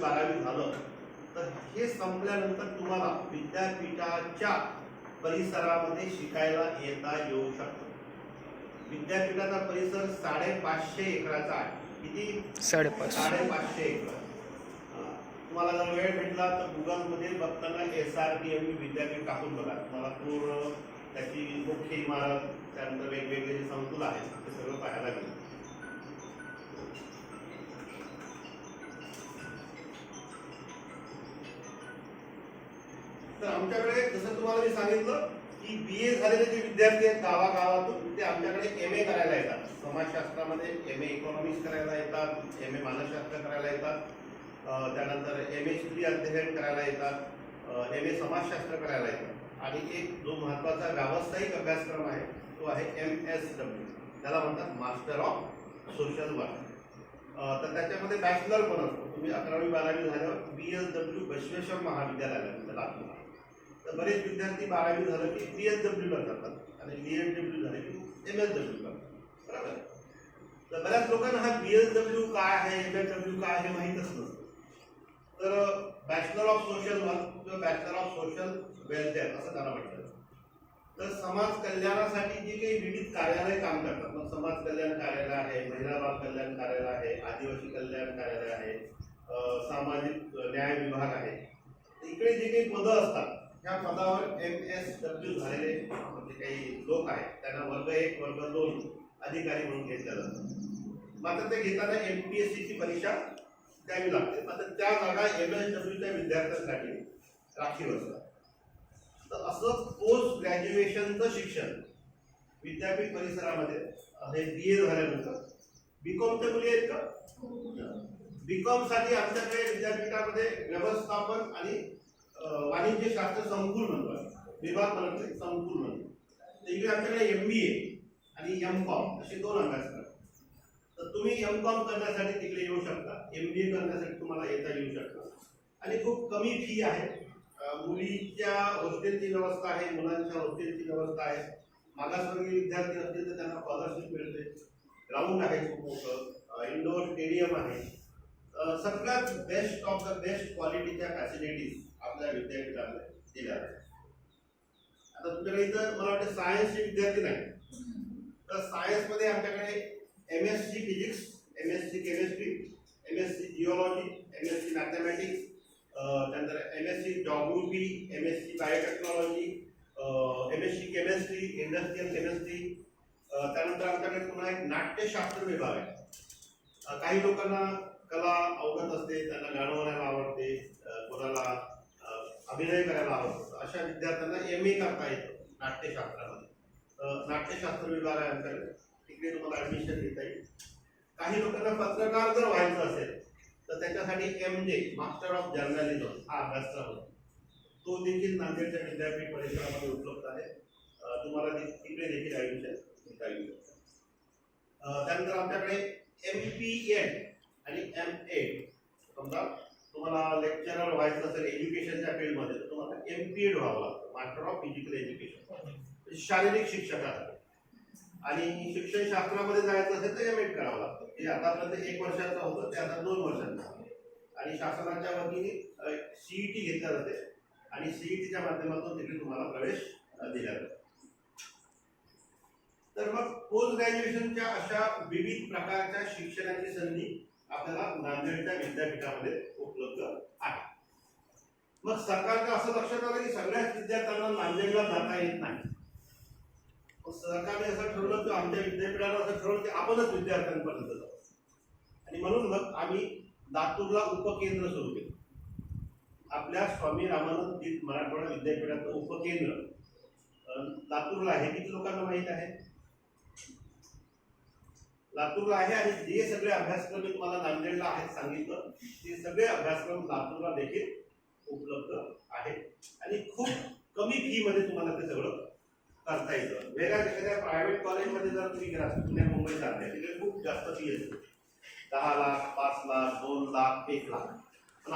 बारावी झालं. तर हे संपल्यानंतर तुम्हाला विद्यापीठाच्या परिसरामध्ये शिकायला येता येऊ शकतं. विद्यापीठाचा परिसर साडेपाचशे एकराचा आहे. किती? साडेपाच साडेपाचशे एकर. तुम्हाला जर वेळ भेटला तर गुगलमध्ये बघताना एस आर टी एम विद्यापीठ टाकून बघा. तुम्हाला पूर्ण त्याची मुख्य इमारत त्यानंतर वेगवेगळे जे संकुल आहेत ते सगळं पाहायला मिळेल तर आमच्याकडे जसं तुम्हाला मी सांगितलं की बी ए झालेले जे विद्यार्थी आहेत गावागावातून ते आमच्याकडे एम ए करायला येतात. समाजशास्त्रामध्ये एम ए इकॉनॉमिक्स करायला येतात एम ए मानसशास्त्र करायला येतात त्यानंतर एम ए स्त्री अध्ययन करायला येतात एम ए समाजशास्त्र करायला येतात. आणि एक जो महत्त्वाचा व्यावसायिक अभ्यासक्रम आहे तो आहे एम एस डब्ल्यू त्याला म्हणतात मास्टर ऑफ सोशल वर्क तर त्याच्यामध्ये बॅचलर पण असतो. तुम्ही अकरावी बारावी झाल्यावर बी एस डब्ल्यू बसवेश्वर महाविद्यालयाला तिथं लागतो. तर बरेच विद्यार्थी बारावी झालं की बी एस डब्ल्यूला जातात आणि बी एस डब्ल्यू झाले की एम एस डब्ल्यू बरोबर? तर बऱ्याच लोकांना हा बी एस डब्ल्यू काय आहे एम एस डब्ल्यू काय हे माहीतच नसतं. तर बॅचलर ऑफ सोशल वर्क किंवा बॅचलर ऑफ सोशल वेलफेअर असं त्याला म्हटलं तर समाज कल्याणासाठी जे काही विविध कार्यालय काम करतात. मग समाज कल्याण कार्यालय आहे महिला बाल कल्याण कार्यालय आहे आदिवासी कल्याण कार्यालय आहे सामाजिक न्याय विभाग आहे. इकडे जे काही पदं असतात त्या पदावर एम एस डब्ल्यू झालेले म्हणजे काही लोक आहेत. त्यांना वर्ग एक वर्ग दोन अधिकारी म्हणून घेतल्या जातात मात्र ते घेताना एम पी एस सीची परीक्षा द्यावी लागते. मात्र त्या जागा एम एस डब्ल्यूच्या विद्यार्थ्यांसाठी राखीव असतात. तर असं पोस्ट ग्रॅज्युएशनचं शिक्षण विद्यापीठ परिसरामध्ये हे बी ए झाल्यानंतर. बीकॉमच्या मुली आहेत का? बी साठी आमच्याकडे विद्यापीठामध्ये व्यवस्थापन आणि अं, वाणिज्य शास्त्र संकुल म्हणतो आहे. विभाग म्हणतो संकुल म्हणतो तर इकडे आमच्याकडे एम बी ए आणि एम कॉम असे दोन अभ्यासक्रम तर तुम्ही एम कॉम करण्यासाठी तिकडे येऊ शकता. एम बी ए करण्यासाठी तुम्हाला येता येऊ शकता. आणि खूप कमी फी आहे. मुलीच्या हॉस्टेलची व्यवस्था आहे मुलांच्या हॉस्टेलची व्यवस्था आहे. मागासवर्गीय विद्यार्थी असतील तर त्यांना स्कॉलरशिप मिळते. ग्राउंड आहे खूप मोठं. इंडोर स्टेडियम आहे. सगळ्यात बेस्ट ऑफ द बेस्ट क्वालिटीच्या फॅसिलिटीज आपल्या विद्यापीठामध्ये दिल्या आता तुमच्याकडे इथं मला वाटतं सायन्सचे विद्यार्थी नाही तर सायन्समध्ये आमच्याकडे M S C physics M S C chemistry M S C geology M S C mathematics त्यानंतर M S C geography M S C biotechnology M S C chemistry industrial chemistry त्यानंतर आमच्याकडे पुन्हा एक नाट्यशास्त्र विभाग आहे. काही लोकांना कला अवगत असते त्यांना गाणं म्हणायला आवडते कोणाला अभिनय करायला आवडतो. अशा विद्यार्थ्यांना एम ए करता येतं नाट्यशास्त्रामध्ये. नाट्यशास्त्र विभाग आहे आमच्याकडे. तिकडे तुम्हाला ऍडमिशन घेता येईल. काही लोकांना पत्रकार जर व्हायचं असेल तर त्याच्यासाठी एम जे मास्टर ऑफ जर्नलिझम हा अभ्यासक्रम होतो तो देखील नांदेडच्या विद्यापीठ परिसरामध्ये उपलब्ध आहे. तुम्हाला तिकडे देखील ॲडमिशन घेता येऊ शकतं त्यानंतर आमच्याकडे एम पी एड आणि एम एड समजा तुम्हाला लेक्चरर व्हायचं असेल एज्युकेशनच्या फील्डमध्ये तर तुम्हाला एम पी एड व्हावं लागतं मास्टर ऑफ फिजिकल एज्युकेशन शारीरिक शिक्षकासाठी आणि शिक्षण शास्त्रामध्ये जायचं असेल तर एम एड करावं लागतं. हे आतापर्यंत एक वर्षाचं होतं ते आता दोन वर्षांचं आणि शासनाच्या वतीने सीईटी घेतल्या जाते. आणि सीईटीच्या माध्यमातून तिकडे तुम्हाला प्रवेश दिला जातो. तर मग पोस्ट ग्रॅज्युएशनच्या अशा विविध प्रकारच्या शिक्षणाची संधी आपल्याला नांदेडच्या विद्यापीठामध्ये उपलब्ध आहे. मग सरकारचं असं लक्षात आलं की सगळ्याच विद्यार्थ्यांना नांदेडला जाता येत नाही. मग सरकारने असं ठरवलं की आमच्या विद्यापीठाला असं ठरवलं की आपणच विद्यार्थ्यांपर्यंत जाऊ. आणि म्हणून मग आम्ही लातूरला उपकेंद्र सुरू केलं. आपल्या स्वामी रामानंद तीर्थ मराठवाडा विद्यापीठाचं उपकेंद्र लातूरला आहे. किती लोकांना माहीत आहे? लातूरला आहे आणि जे सगळे अभ्यासक्रम मी तुम्हाला नांदेडला आहेत सांगितलं ते सगळे अभ्यासक्रम लातूरला देखील उपलब्ध आहेत. आणि खूप कमी फीमध्ये तुम्हाला ते सगळं करता येतं. वेगळ्या एखाद्या प्रायव्हेट कॉलेजमध्ये जर तुम्ही गेला पुण्या मुंबईत जाते तिकडे खूप जास्त फी असते दहा लाख पाच लाख दोन लाख एक लाख. पण